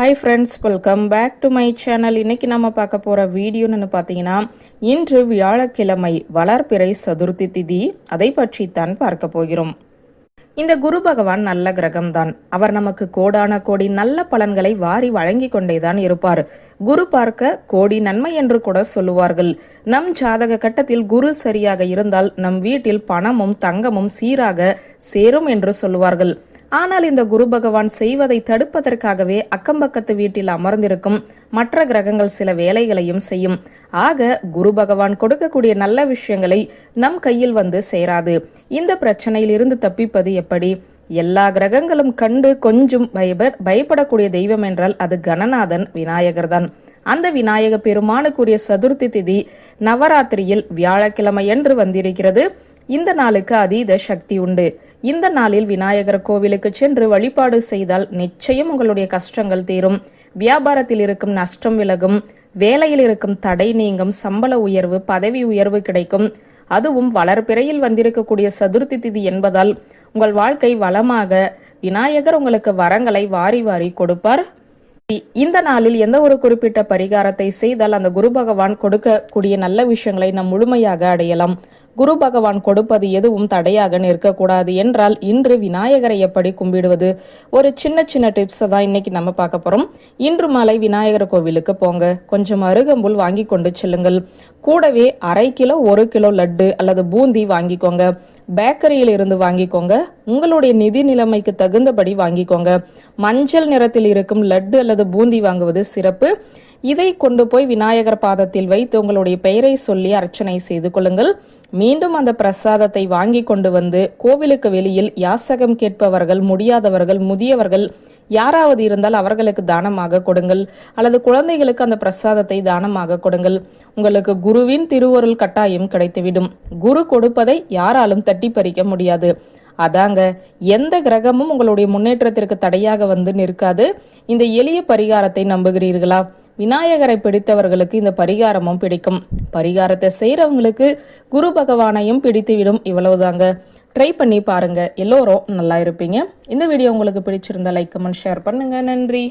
Hi friends welcome back to my channel இன்னைக்கு நம்ம பார்க்க போகிற வீடியோன்னு பார்த்தீங்கன்னா இன்று வியாழக்கிழமை வளர்பிறை சதுர்த்தி திதி. அதை பற்றி தான் பார்க்க போகிறோம். இந்த குரு பகவான் நல்ல கிரகம்தான். அவர் நமக்கு கோடான கோடி நல்ல பலன்களை வாரி வழங்கி கொண்டேதான் இருப்பார். குரு பார்க்க கோடி நன்மை என்று கூட சொல்லுவார்கள். நம் ஜாதக கட்டத்தில் குரு சரியாக இருந்தால் நம் வீட்டில் பணமும் தங்கமும் சீராக சேரும் என்று சொல்லுவார்கள். ஆனால் இந்த குரு பகவான் செய்வதை தடுப்பதற்காகவே அக்கம்பக்கத்து வீட்டில் அமர்ந்திருக்கும் மற்ற கிரகங்கள் சில வேலைகளையும் செய்யும். ஆக குரு பகவான் கொடுக்கக்கூடிய நல்ல விஷயங்களை நம் கையில் வந்து சேராது. இந்த பிரச்சனையில் இருந்து தப்பிப்பது எப்படி? எல்லா கிரகங்களும் கண்டு கொஞ்சம் பயப பயப்படக்கூடிய தெய்வம் என்றால் அது கணநாதன் விநாயகர் தான். அந்த விநாயக பெருமானுக்குரிய சதுர்த்தி திதி நவராத்திரியில் வியாழக்கிழமை என்று வந்திருக்கிறது. இந்த நாளுக்கு அதீத சக்தி உண்டு. இந்த நாளில் விநாயகர் கோவிலுக்கு சென்று வழிபாடு செய்தால் நிச்சயம் உங்களுடைய கஷ்டங்கள் தீரும். வியாபாரத்தில் இருக்கும் நஷ்டம் விலகும். வேலையில் இருக்கும் தடை நீங்கும். சம்பள உயர்வு பதவி உயர்வு கிடைக்கும். அதுவும் வளர்பிறையில் வந்திருக்கக்கூடிய சதுர்த்தி திதி என்பதால் உங்கள் வாழ்க்கை வளமாக விநாயகர் உங்களுக்கு வரங்களை வாரி வாரி கொடுப்பார். இந்த நாளில் எந்த ஒரு குறிப்பிட்ட பரிகாரத்தை செய்தால் அந்த குரு பகவான் கொடுக்கக்கூடிய நல்ல விஷயங்களை நாம் முழுமையாக அடையலாம். குரு பகவான் கொடுப்பது எதுவும் தடையாக நிற்கக்கூடாது என்றால் இன்று விநாயகரை எப்படி கும்பிடுவது? ஒரு சின்ன சின்ன டிப்ஸை தான் இன்னைக்கு நம்ம பார்க்க போறோம். இன்று மாலை விநாயகர் கோவிலுக்கு போங்க. கொஞ்சம் அருகம்புல் வாங்கி கொண்டு செல்லுங்கள். கூடவே அரை கிலோ ஒரு கிலோ லட்டு அல்லது பூந்தி வாங்கிக்கோங்க. பேக்கரியில் இருந்து வாங்கிக்கோங்க. உங்களுடைய நிதி நிலைமைக்கு தகுந்தபடி வாங்கிக்கோங்க. மஞ்சள் நிறத்தில் இருக்கும் லட்டு அல்லது பூந்தி வாங்குவது சிறப்பு. இதை கொண்டு போய் விநாயகர் பாதத்தில் வைத்து உங்களுடைய பெயரை சொல்லி அர்ச்சனை செய்து கொள்ளுங்கள். மீண்டும் அந்த பிரசாதத்தை வாங்கி கொண்டு வந்து கோவிலுக்கு வெளியில் யாசகம் கேட்பவர்கள் முடியாதவர்கள் முதியவர்கள் யாராவது இருந்தால் அவர்களுக்கு தானமாக கொடுங்கள். அல்லது குழந்தைகளுக்கு அந்த பிரசாதத்தை தானமாக கொடுங்கள். உங்களுக்கு குருவின் திருவருள் கட்டாயம் கிடைத்துவிடும். குரு கொடுப்பதை யாராலும் தட்டி பறிக்க முடியாது. அதாங்க எந்த கிரகமும் உங்களுடைய முன்னேற்றத்திற்கு தடையாக வந்து நிற்காது. இந்த எளிய பரிகாரத்தை நம்புகிறீர்களா? விநாயகரை பிடித்தவர்களுக்கு இந்த பரிகாரமும் பிடிக்கும். பரிகாரத்தை செய்கிறவங்களுக்கு குரு பகவானையும் பிடித்துவிடும். இவ்வளவுதாங்க. ட்ரை பண்ணி பாருங்கள் எல்லோரும் நல்லா இருப்பீங்க. இந்த வீடியோ உங்களுக்கு பிடிச்சிருந்தா லைக் கமெண்ட் ஷேர் பண்ணுங்கள் நன்றி.